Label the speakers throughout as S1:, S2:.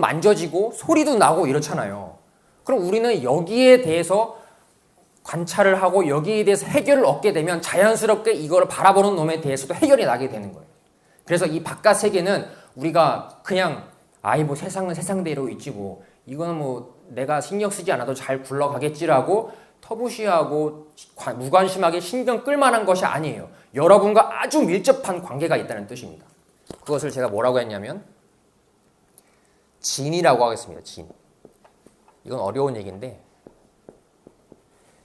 S1: 만져지고 소리도 나고 이렇잖아요. 그럼 우리는 여기에 대해서 관찰을 하고 여기에 대해서 해결을 얻게 되면 자연스럽게 이걸 바라보는 놈에 대해서도 해결이 나게 되는 거예요. 그래서 이 바깥 세계는 우리가 그냥 아이 뭐 세상은 세상대로 있지 뭐 이거는 뭐 내가 신경 쓰지 않아도 잘 굴러가겠지라고 터부시하고 관- 무관심하게 신경 끌만한 것이 아니에요. 여러분과 아주 밀접한 관계가 있다는 뜻입니다. 그것을 제가 뭐라고 했냐면 진이라고 하겠습니다. 진. 이건 어려운 얘기인데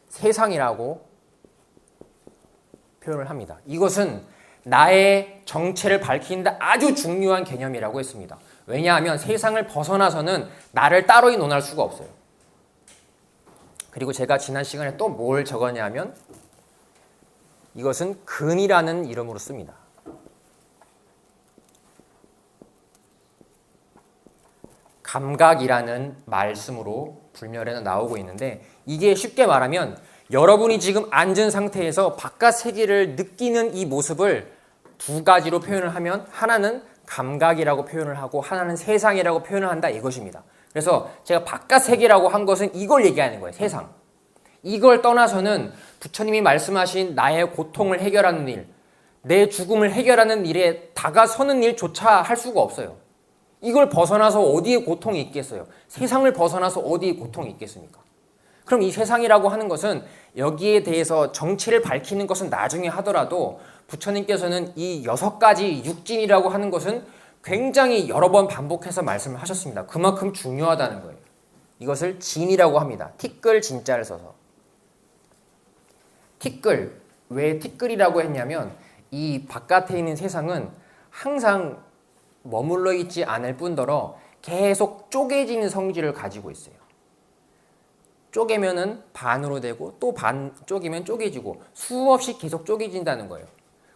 S1: 세상이라고 표현을 합니다. 이것은 나의 정체를 밝히는데 아주 중요한 개념이라고 했습니다. 왜냐하면 세상을 벗어나서는 나를 따로 논할 수가 없어요. 그리고 제가 지난 시간에 또 뭘 적었냐면 이것은 근이라는 이름으로 씁니다. 감각이라는 말씀으로 불멸에는 나오고 있는데 이게 쉽게 말하면 여러분이 지금 앉은 상태에서 바깥 세계를 느끼는 이 모습을 두 가지로 표현을 하면 하나는 감각이라고 표현을 하고 하나는 세상이라고 표현을 한다 이것입니다. 그래서 제가 바깥 세계라고 한 것은 이걸 얘기하는 거예요. 세상. 이걸 떠나서는 부처님이 말씀하신 나의 고통을 해결하는 일, 내 죽음을 해결하는 일에 다가서는 일조차 할 수가 없어요. 이걸 벗어나서 어디에 고통이 있겠어요? 세상을 벗어나서 어디에 고통이 있겠습니까? 그럼 이 세상이라고 하는 것은 여기에 대해서 정체를 밝히는 것은 나중에 하더라도 부처님께서는 이 여섯 가지 육진이라고 하는 것은 굉장히 여러 번 반복해서 말씀을 하셨습니다. 그만큼 중요하다는 거예요. 이것을 진이라고 합니다. 티끌 진자를 써서. 티끌. 왜 티끌이라고 했냐면 이 바깥에 있는 세상은 항상 머물러 있지 않을 뿐더러 계속 쪼개지는 성질을 가지고 있어요. 쪼개면은 반으로 되고 또 반 쪼개면 쪼개지고 수없이 계속 쪼개진다는 거예요.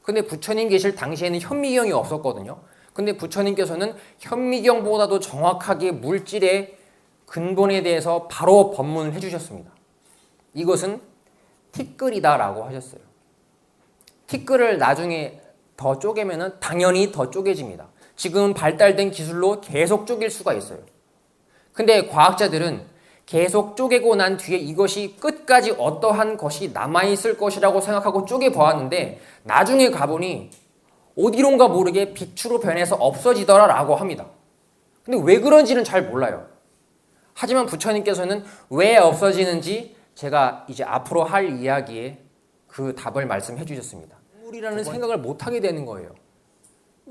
S1: 근데 부처님 계실 당시에는 현미경이 없었거든요. 근데 부처님께서는 현미경보다도 정확하게 물질의 근본에 대해서 바로 법문을 해주셨습니다. 이것은 티끌이다라고 하셨어요. 티끌을 나중에 더 쪼개면은 당연히 더 쪼개집니다. 지금 발달된 기술로 계속 쪼갤 수가 있어요. 근데 과학자들은 계속 쪼개고 난 뒤에 이것이 끝까지 어떠한 것이 남아있을 것이라고 생각하고 쪼개 보았는데 나중에 가보니 어디론가 모르게 빛으로 변해서 없어지더라 라고 합니다. 근데 왜 그런지는 잘 몰라요. 하지만 부처님께서는 왜 없어지는지 제가 이제 앞으로 할 이야기에 그 답을 말씀해 주셨습니다. 강물이라는 생각을 못 하게 되는 거예요.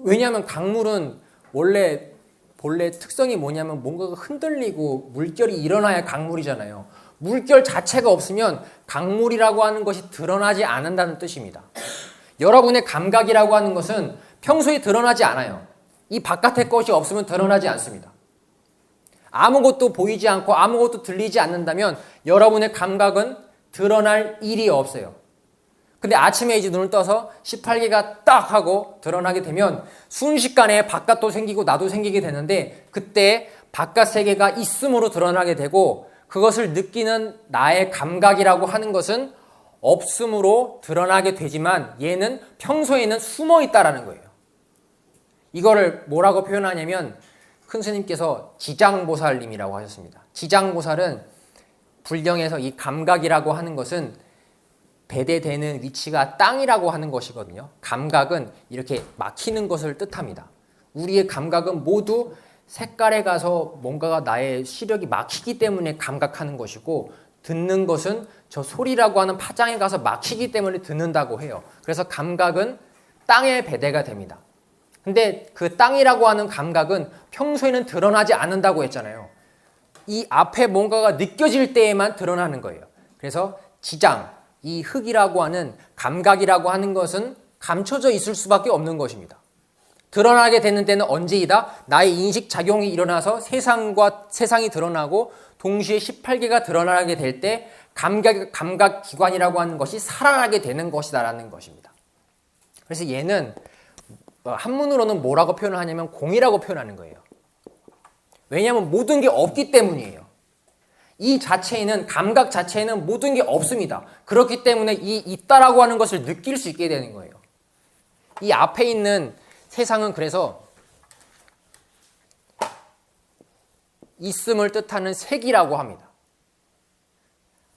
S1: 왜냐하면 강물은 원래 본래 특성이 뭐냐면 뭔가가 흔들리고 물결이 일어나야 강물이잖아요. 물결 자체가 없으면 강물이라고 하는 것이 드러나지 않는다는 뜻입니다. 여러분의 감각이라고 하는 것은 평소에 드러나지 않아요. 이 바깥의 것이 없으면 드러나지 않습니다. 아무것도 보이지 않고 아무것도 들리지 않는다면 여러분의 감각은 드러날 일이 없어요. 근데 아침에 이제 눈을 떠서 18개가 딱 하고 드러나게 되면 순식간에 바깥도 생기고 나도 생기게 되는데 그때 바깥 세계가 있음으로 드러나게 되고 그것을 느끼는 나의 감각이라고 하는 것은 없음으로 드러나게 되지만 얘는 평소에는 숨어 있다라는 거예요. 이거를 뭐라고 표현하냐면 큰 스님께서 지장보살님이라고 하셨습니다. 지장보살은 불경에서 이 감각이라고 하는 것은 배대되는 위치가 땅이라고 하는 것이거든요. 감각은 이렇게 막히는 것을 뜻합니다. 우리의 감각은 모두 색깔에 가서 뭔가가 나의 시력이 막히기 때문에 감각하는 것이고 듣는 것은 저 소리라고 하는 파장에 가서 막히기 때문에 듣는다고 해요. 그래서 감각은 땅에 배대가 됩니다. 근데 그 땅이라고 하는 감각은 평소에는 드러나지 않는다고 했잖아요. 이 앞에 뭔가가 느껴질 때에만 드러나는 거예요. 그래서 지장, 이 흙이라고 하는 감각이라고 하는 것은 감춰져 있을 수밖에 없는 것입니다. 드러나게 되는 때는 언제이다? 나의 인식 작용이 일어나서 세상과 세상이 드러나고 동시에 18개가 드러나게 될 때 감각 감각 기관이라고 하는 것이 살아나게 되는 것이다라는 것입니다. 그래서 얘는 한문으로는 뭐라고 표현을 하냐면 공이라고 표현하는 거예요. 왜냐하면 모든 게 없기 때문이에요. 이 자체에는 감각 자체에는 모든 게 없습니다. 그렇기 때문에 이 있다라고 하는 것을 느낄 수 있게 되는 거예요. 이 앞에 있는 세상은 그래서 있음을 뜻하는 색이라고 합니다.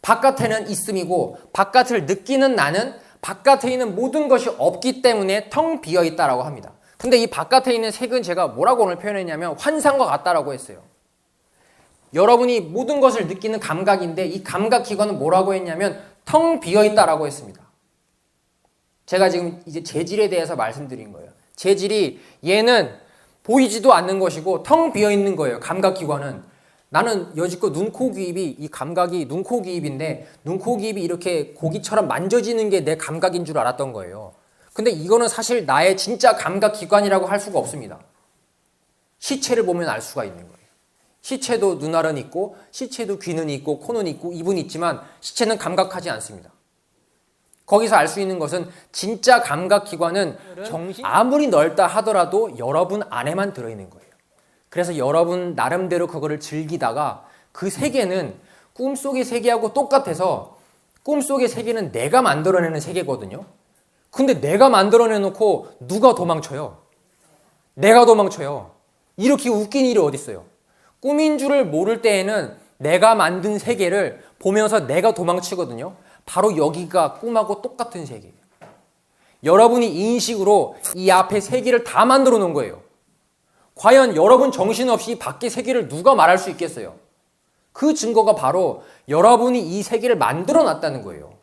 S1: 바깥에는 있음이고 바깥을 느끼는 나는 바깥에 있는 모든 것이 없기 때문에 텅 비어 있다라고 합니다. 근데 이 바깥에 있는 색은 제가 뭐라고 오늘 표현했냐면 환상과 같다라고 했어요. 여러분이 모든 것을 느끼는 감각인데 이 감각 기관은 뭐라고 했냐면 텅 비어 있다라고 했습니다. 제가 지금 이제 재질에 대해서 말씀드린 거예요. 재질이 얘는 보이지도 않는 것이고 텅 비어 있는 거예요. 감각 기관은 나는 여지껏 눈, 코, 귀, 입이 이 감각이 눈, 코, 귀, 입인데 눈, 코, 귀, 입이 이렇게 고기처럼 만져지는 게 내 감각인 줄 알았던 거예요. 근데 이거는 사실 나의 진짜 감각 기관이라고 할 수가 없습니다. 시체를 보면 알 수가 있는 거예요. 시체도 눈알은 있고 시체도 귀는 있고 코는 있고 입은 있지만 시체는 감각하지 않습니다. 거기서 알 수 있는 것은 진짜 감각 기관은 아무리 넓다 하더라도 여러분 안에만 들어 있는 거예요. 그래서 여러분 나름대로 그거를 즐기다가 그 세계는 꿈속의 세계하고 똑같아서 꿈속의 세계는 내가 만들어내는 세계거든요. 근데 내가 만들어내 놓고 누가 도망쳐요? 내가 도망쳐요. 이렇게 웃긴 일이 어디 있어요? 꿈인 줄을 모를 때에는 내가 만든 세계를 보면서 내가 도망치거든요. 바로 여기가 꿈하고 똑같은 세계예요. 여러분이 인식으로 이 앞에 세계를 다 만들어 놓은 거예요. 과연 여러분 정신없이 밖의 세계를 누가 말할 수 있겠어요? 그 증거가 바로 여러분이 이 세계를 만들어 놨다는 거예요.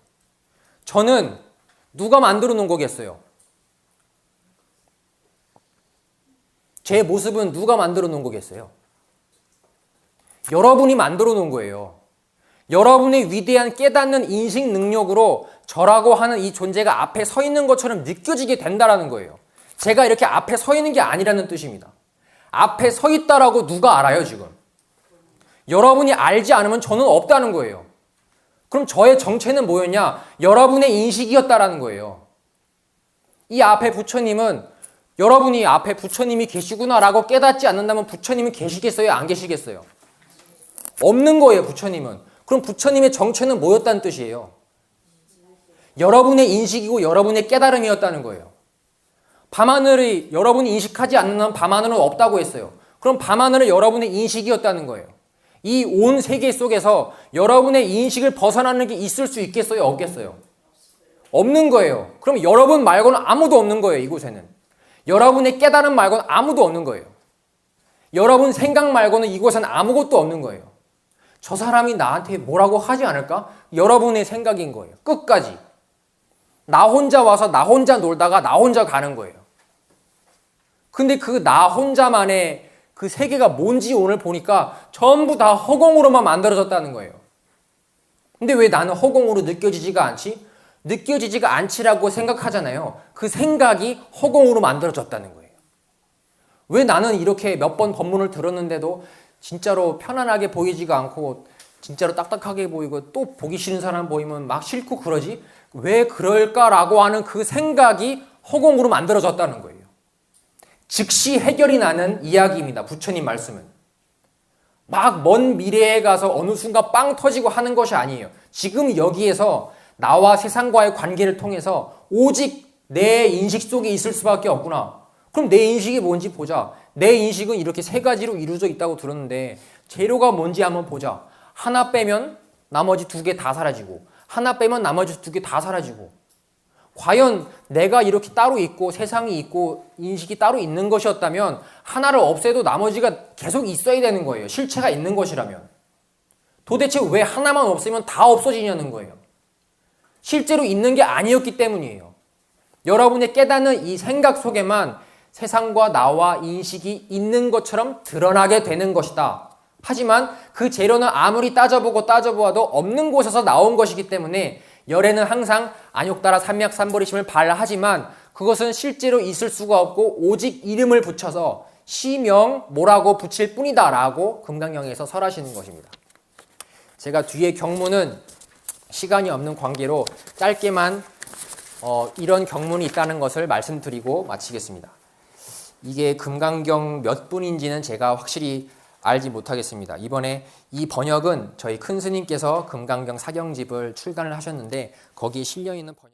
S1: 저는 누가 만들어 놓은 거겠어요? 제 모습은 누가 만들어 놓은 거겠어요? 여러분이 만들어 놓은 거예요. 여러분의 위대한 깨닫는 인식 능력으로 저라고 하는 이 존재가 앞에 서 있는 것처럼 느껴지게 된다라는 거예요. 제가 이렇게 앞에 서 있는 게 아니라는 뜻입니다. 앞에 서 있다라고 누가 알아요, 지금? 여러분이 알지 않으면 저는 없다는 거예요. 그럼 저의 정체는 뭐였냐? 여러분의 인식이었다라는 거예요. 이 앞에 부처님은 여러분이 앞에 부처님이 계시구나라고 깨닫지 않는다면 부처님은 계시겠어요? 안 계시겠어요? 없는 거예요, 부처님은. 그럼 부처님의 정체는 뭐였다는 뜻이에요? 여러분의 인식이고 여러분의 깨달음이었다는 거예요. 밤하늘이 여러분이 인식하지 않는 밤하늘은 없다고 했어요. 그럼 밤하늘은 여러분의 인식이었다는 거예요. 이 온 세계 속에서 여러분의 인식을 벗어나는 게 있을 수 있겠어요? 없겠어요? 없는 거예요. 그럼 여러분 말고는 아무도 없는 거예요, 이곳에는. 여러분의 깨달음 말고는 아무도 없는 거예요. 여러분 생각 말고는 이곳엔 아무것도 없는 거예요. 저 사람이 나한테 뭐라고 하지 않을까? 여러분의 생각인 거예요. 끝까지. 나 혼자 와서 나 혼자 놀다가 나 혼자 가는 거예요. 근데 그 나 혼자만의 그 세계가 뭔지 오늘 보니까 전부 다 허공으로만 만들어졌다는 거예요. 근데 왜 나는 허공으로 느껴지지가 않지? 느껴지지가 않지라고 생각하잖아요. 그 생각이 허공으로 만들어졌다는 거예요. 왜 나는 이렇게 몇 번 법문을 들었는데도 진짜로 편안하게 보이지가 않고 진짜로 딱딱하게 보이고 또 보기 싫은 사람 보이면 막 싫고 그러지? 왜 그럴까라고 하는 그 생각이 허공으로 만들어졌다는 거예요. 즉시 해결이 나는 이야기입니다. 부처님 말씀은. 막 먼 미래에 가서 어느 순간 빵 터지고 하는 것이 아니에요. 지금 여기에서 나와 세상과의 관계를 통해서 오직 내 인식 속에 있을 수밖에 없구나. 그럼 내 인식이 뭔지 보자. 내 인식은 이렇게 세 가지로 이루어져 있다고 들었는데 재료가 뭔지 한번 보자. 하나 빼면 나머지 두 개 다 사라지고 하나 빼면 나머지 두 개 다 사라지고 과연 내가 이렇게 따로 있고 세상이 있고 인식이 따로 있는 것이었다면 하나를 없애도 나머지가 계속 있어야 되는 거예요. 실체가 있는 것이라면. 도대체 왜 하나만 없으면 다 없어지냐는 거예요. 실제로 있는 게 아니었기 때문이에요. 여러분의 깨닫는 이 생각 속에만 세상과 나와 인식이 있는 것처럼 드러나게 되는 것이다. 하지만 그 재료는 아무리 따져보고 따져보아도 없는 곳에서 나온 것이기 때문에 열에는 항상 안욕따라 삼맥삼보리심을 발하지만 그것은 실제로 있을 수가 없고 오직 이름을 붙여서 시명 뭐라고 붙일 뿐이다 라고 금강경에서 설하시는 것입니다. 제가 뒤에 경문은 시간이 없는 관계로 짧게만 어, 이런 경문이 있다는 것을 말씀드리고 마치겠습니다. 이게 금강경 몇 분인지는 제가 확실히 알지 못하겠습니다. 이번에 이 번역은 저희 큰 스님께서 금강경 사경집을 출간을 하셨는데 거기에 실려 있는 번...